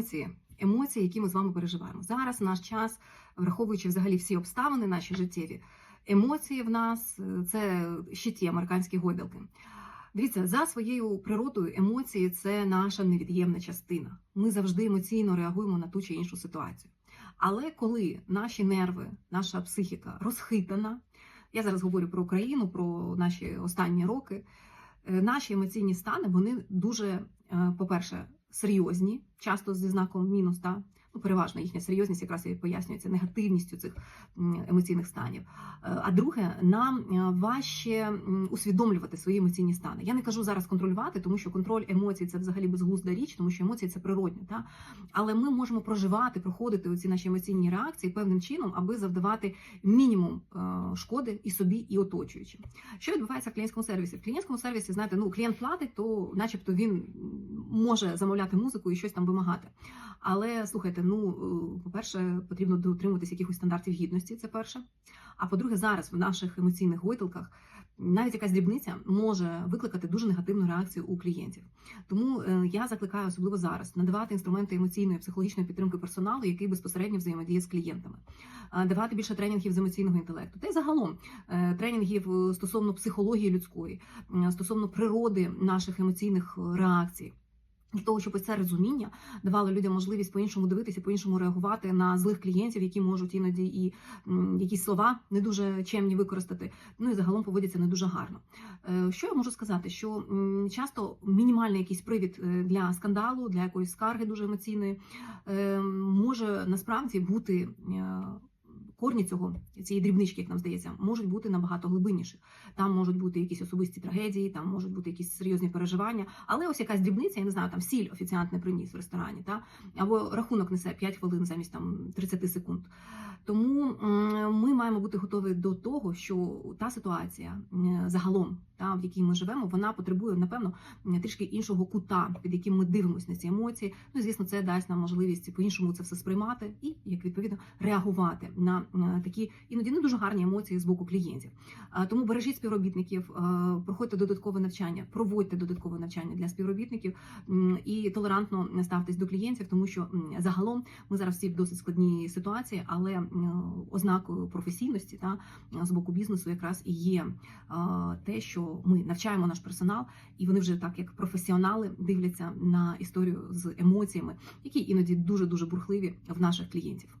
емоції. Емоції, які ми з вами переживаємо. Зараз наш час, враховуючи взагалі всі обставини наші життєві, емоції в нас е, це ще ті американські гойдалки. Дивіться, за своєю природою емоції це наша невід'ємна частина. Ми завжди емоційно реагуємо на ту чи іншу ситуацію. Але коли наші нерви, наша психіка розхитана, я зараз говорю про Україну, про наші останні роки, е, наші емоційні стани вони дуже, е, по-перше, серйозні, часто зі знаком мінус, та ну переважно їхня серйозність якраз і пояснюється негативністю цих емоційних станів. Е, А друге, нам е, важче усвідомлювати свої емоційні стани. Я не кажу зараз контролювати, тому що контроль емоцій це взагалі безглузда річ, тому що емоції це природньо. Та? Але ми можемо проживати, проходити оці наші емоційні реакції певним чином, аби завдавати мінімум е, шкоди і собі, і оточуючим. Що відбувається в клієнтському сервісі? В клієнтському сервісі, знаєте, ну клієнт платить, то начебто він може замовляти музику і щось там вимагати. Але слухайте, ну е, по-перше, потрібно дотримуватися якихось стандартів гідності. Це перше. А по-друге, зараз в наших емоційних гойдалках навіть якась дрібниця може викликати дуже негативну реакцію у клієнтів. Тому е, я закликаю, особливо зараз, надавати інструменти емоційної психологічної підтримки персоналу, який безпосередньо взаємодіє з клієнтами, давати більше тренінгів з емоційного інтелекту, та й загалом е, тренінгів стосовно психології людської, стосовно природи наших емоційних реакцій. Для того, щоб це розуміння давало людям можливість по-іншому дивитися, по-іншому реагувати на злих клієнтів, які можуть іноді і якісь слова не дуже чемні використати, ну і загалом поводяться не дуже гарно. Е, Що я можу сказати? Що часто мінімальний якийсь привід е, для скандалу, для якоїсь скарги дуже емоційної, е, може насправді бути. Корні цього цієї дрібнички, як нам здається, можуть бути набагато глибинніші. Там можуть бути якісь особисті трагедії, там можуть бути якісь серйозні переживання. Але ось якась дрібниця, я не знаю, там сіль офіціант не приніс в ресторані, та або рахунок несе 5 хвилин замість там 30 секунд. Тому ми маємо бути готові до того, що та ситуація загалом, та в якій ми живемо, вона потребує напевно трішки іншого кута, під яким ми дивимося на ці емоції. Ну звісно, це дасть нам можливість по-іншому це все сприймати і як відповідно реагувати на такі іноді не дуже гарні емоції з боку клієнтів. Тому бережіть співробітників, е, проходьте додаткове навчання, проводьте додаткове навчання для співробітників і толерантно ставтесь до клієнтів, тому що загалом ми зараз всі в досить складній ситуації, але ознакою професійності та з боку бізнесу якраз і є те, що ми навчаємо наш персонал, і вони вже так як професіонали дивляться на історію з емоціями, які іноді дуже дуже бурхливі в наших клієнтів.